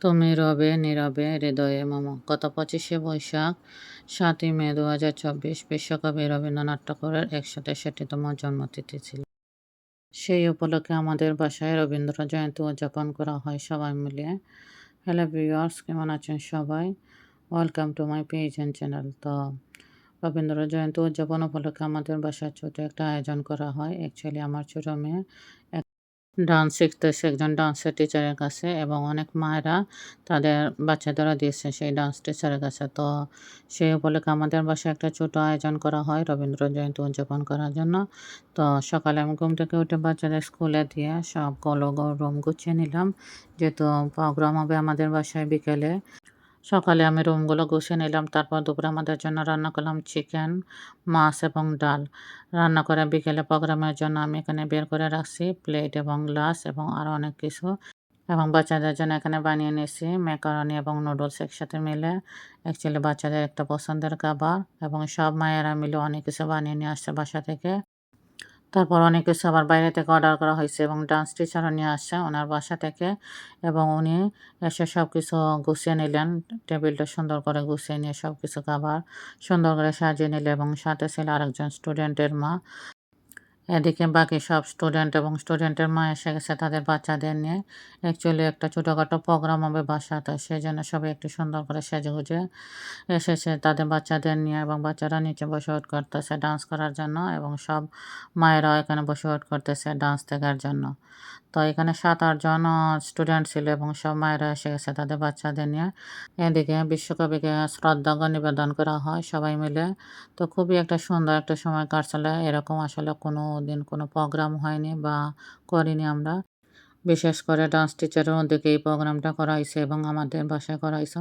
তুমি রবে নীরবে হৃদয়ে মম। গত পঁচিশে বৈশাখ, সাতই মে দু হাজার চব্বিশ, বিশ্বকবি রবীন্দ্রনাথ ঠাকুরের একশো তেষট্টিতম জন্মতিথি ছিল। সেই উপলক্ষে আমাদের বাসায় রবীন্দ্র জয়ন্তী উদযাপন করা হয় সবাই মিলে। হ্যালো ভিউয়ার্স, কেমন আছেন সবাই? Welcome to my page and channel. তো রবীন্দ্র জয়ন্তী উদযাপন উপলক্ষে আমাদের বাসায় ছোট একটা আয়োজন করা হয়। অ্যাকচুয়ালি আমার ছোটো মেয়ে ডান্স শিখতেছে একজন ডান্সের টিচারের কাছে এবং অনেক মায়েরা তাদের বাচ্চাদেরও দিয়েছে সেই ডান্স টিচারের কাছে। তো সেই উপলক্ষে আমাদের বাসায় একটা ছোট আয়োজন করা হয় রবীন্দ্র জয়ন্তী উদযাপন করার জন্য। তো সকালে আমি ঘুম থেকে উঠে বাচ্চাদের স্কুলে দিয়ে সব কলো রুম গুছিয়ে নিলাম। যেহেতু প্রোগ্রাম হবে আমাদের বাসায় বিকেলে সকালে আমি রুমগুলো গুছিয়ে নিলাম। তারপর দুপুরে আমাদের জন্য রান্না করলাম চিকেন, মাছ এবং ডাল। রান্না করে বিকেলে প্রোগ্রামের জন্য আমি এখানে বের করে রাখছি প্লেট এবং গ্লাস এবং আরও অনেক কিছু এবং বাচ্চাদের জন্য এখানে বানিয়ে নিয়েছি ম্যাকারনি এবং নুডলস একসাথে মিলে। অ্যাকচুয়ালি বাচ্চাদের একটা পছন্দের খাবার এবং সব মায়েরা মিলে অনেক কিছু বানিয়ে নিয়ে আসছে বাসা থেকে। তারপর অনেক কিছু আবার বাইরে থেকে অর্ডার করা হয়েছে এবং ডান্স টিচারও নিয়ে আসছে ওনার বাসা থেকে এবং উনি এসে সব কিছু গুছিয়ে নিলেন, টেবিলটা সুন্দর করে গুছিয়ে নিয়ে সব কিছু খাবার সুন্দর করে সাজিয়ে নিলেন এবং সাথে ছিল আরেকজন স্টুডেন্টের মা। এদিকে বাকি সব স্টুডেন্ট এবং স্টুডেন্টের মা এসে গেছে তাদের বাচ্চাদের নিয়ে। অ্যাকচুয়ালি একটা ছোটোখাটো প্রোগ্রাম হবে বাসাতে সেই জন্য সবাই একটু সুন্দর করে সেজে গুজে এসেছে তাদের বাচ্চাদের নিয়ে এবং বাচ্চারা নিচে বসে ওয়েট করতেছে ডান্স করার জন্য এবং সব মায়েরাও এখানে বসে ওয়েট করতেছে ডান্স দেখার জন্য। তো এখানে সাত আটজন স্টুডেন্ট ছিল এবং সব মায়েরা এসে গেছে তাদের বাচ্চাদের নিয়ে। এদিকে বিশ্বকবিকে শ্রদ্ধা নিবেদন করা হয় সবাই মিলে। তো খুবই একটা সুন্দর একটা সময় কাটছিল এরকম আসলে কোনো দিন কোনো প্রোগ্রাম হয়নি বা করিনি আমরা। বিশেষ করে ডান্স টিচারের উদ্যোগে এই প্রোগ্রামটা করা হয়েছে এবং আমাদের বাসায় করা হয়েছে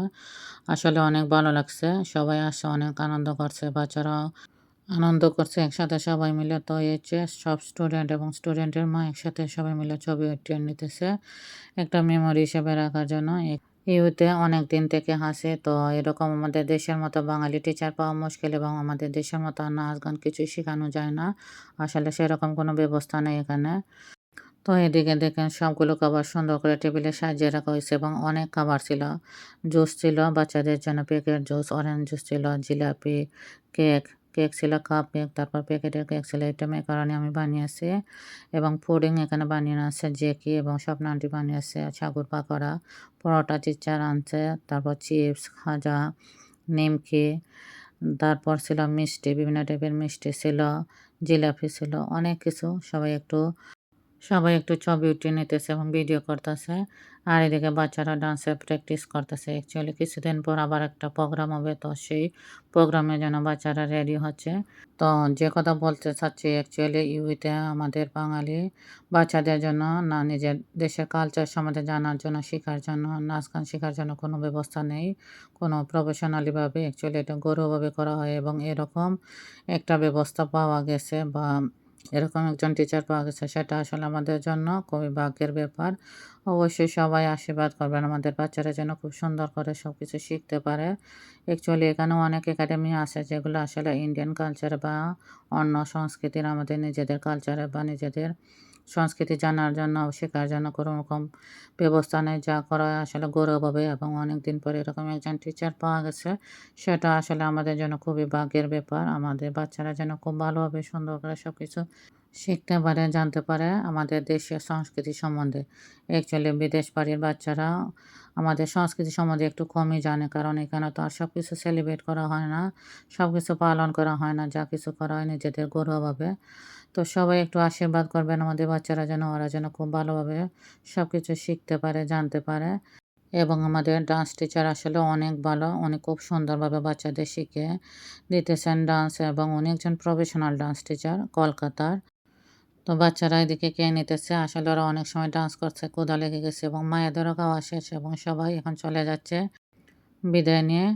আসলে অনেক ভালো লাগছে। সবাই আসে, অনেক আনন্দ করছে বাচ্চারা আনন্দ করছে, একসাথে সবাই মিলে তো হচ্ছে সব স্টুডেন্ট এবং স্টুডেন্টের মা একসাথে সবাই মিলে ছবি উঠিয়ে নিতেছে, একটা মেমোরি হিসেবে রাখার জন্য। ইউতে অনেক দিন থেকে হাসে তো এরকম আমাদের দেশের মতো বাঙালি টিচার পাওয়া মুশকিল এবং আমাদের দেশের মতো নাচ গান কিছুই শেখানো যায় না। আসলে সেরকম কোনো ব্যবস্থা নেই এখানে। তো এদিকে দেখেন, সবগুলো খাবার সুন্দর করে টেবিলে সাজিয়ে রাখা হয়েছে এবং অনেক খাবার ছিল। জুস ছিল, বাচ্চাদের জন্য প্যাকেট জুস অরেঞ্জ জুস ছিল, জিলাপি কেক কেক ছিল কাপ কেক তারপর প্যাকেটের কেক ছিল এটা কারণে আমি বানিয়েছি এবং পুডিং এখানে বানিয়ে আছে জেকি এবং স্বপ্নান্টি বানিয়েছে ছাগুর পাকোড়া, পরোটা, চিচার আনছে, তারপর চিপস খাজা, নিমকি, তারপর ছিল মিষ্টি, বিভিন্ন টাইপের মিষ্টি ছিল, জিলাপি ছিল, অনেক কিছু সবাই একটু সবাই একটু ছবি উঠিয়ে নিতেছে এবং ভিডিও করতেছে। আর এদিকে বাচ্চারা ডান্সের প্র্যাকটিস করতেছে। অ্যাকচুয়ালি কিছুদিন পর আবার একটা প্রোগ্রাম হবে, তো সেই প্রোগ্রামের জন্য বাচ্চারা রেডি হচ্ছে। তো যে কথা বলতে চাচ্ছি অ্যাকচুয়ালি ইউতে আমাদের বাঙালি বাচ্চাদের জন্য না, নিজের দেশের কালচার সম্বন্ধে জানার জন্য, শেখার জন্য, নাচ গান শেখার জন্য কোনো ব্যবস্থা নেই, কোনো প্রফেশনালিভাবে অ্যাকচুয়ালি এটা গৌরবভাবে করা হয় এবং এরকম একটা ব্যবস্থা পাওয়া গেছে বা এরকম একজন টিচার পাওয়া গেছে, সেটা আসলে আমাদের জন্য খুবই ভাগ্যের ব্যাপার। অবশ্যই সবাই আশীর্বাদ করবেন, আমাদের বাচ্চারা যেন খুব সুন্দর করে সব কিছু শিখতে পারে। অ্যাকচুয়ালি এখানেও অনেক একাডেমি আছে, যেগুলো আসলে ইন্ডিয়ান কালচার বা অন্য সংস্কৃতির আমাদের নিজেদের কালচারে বা নিজেদের সংস্কৃতি জানার জন্য, শেখার জন্য কোনোরকম ব্যবস্থা নেই। যা করা আসলে গৌরব হবে এবং অনেক দিন পরে এরকম একজন টিচার পাওয়া গেছে। সেটা আসলে আমাদের জন্য খুবই ভাগ্যের ব্যাপার। আমাদের বাচ্চারা যেন খুব ভালোভাবে সুন্দর করে সব কিছু শিখতে পারে জানতে পারে আমাদের দেশের সংস্কৃতি সম্বন্ধে। অ্যাকচুয়ালি বিদেশ বাড়ির বাচ্চারা আমাদের সংস্কৃতি সম্বন্ধে একটু কমই জানে, কারণ এখানে তো আর সব কিছু সেলিব্রেট করা হয় না সব কিছু পালন করা হয় না, যা কিছু করা হয় নিজেদের গৌরব হবে তো সবাই একটু আশীর্বাদ করবেন আমাদের বাচ্চারা যেন, ওরা যেন খুব ভালোভাবে সব কিছু শিখতে পারে, জানতে পারে। এবং আমাদের ডান্স টিচার আসলে অনেক ভালো উনি খুব সুন্দরভাবে বাচ্চাদের শিখে দিতেছেন ডান্স এবং উনি একজন প্রফেশনাল ডান্স টিচার কলকাতার। তো বাচ্চারা এদিকে কে নিতেছে। আসলে ওরা অনেক সময় ডান্স করছে, কোদা লেগে গেছে এবং মায়েদেরও খাওয়া শেষ এবং সবাই এখন চলে যাচ্ছে বিদায় নিয়ে।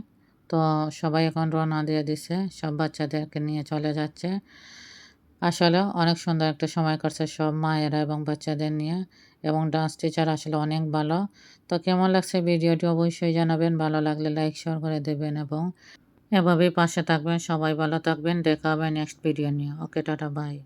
তো সবাই এখন রওনা দিয়ে দিছে, সব বাচ্চাদেরকে নিয়ে চলে যাচ্ছে। আসলে অনেক সুন্দর একটা সময় করছে সব মায়েরা এবং বাচ্চাদের নিয়ে এবং ডান্স টিচার আসলে অনেক ভালো। তো কেমন লাগছে ভিডিওটি অবশ্যই জানাবেন, ভালো লাগলে লাইক শেয়ার করে দেবেন এবং এভাবেই পাশে থাকবেন। সবাই ভালো থাকবেন, দেখা হবে নেক্সট ভিডিও নিয়ে। ওকে, টাটা বাই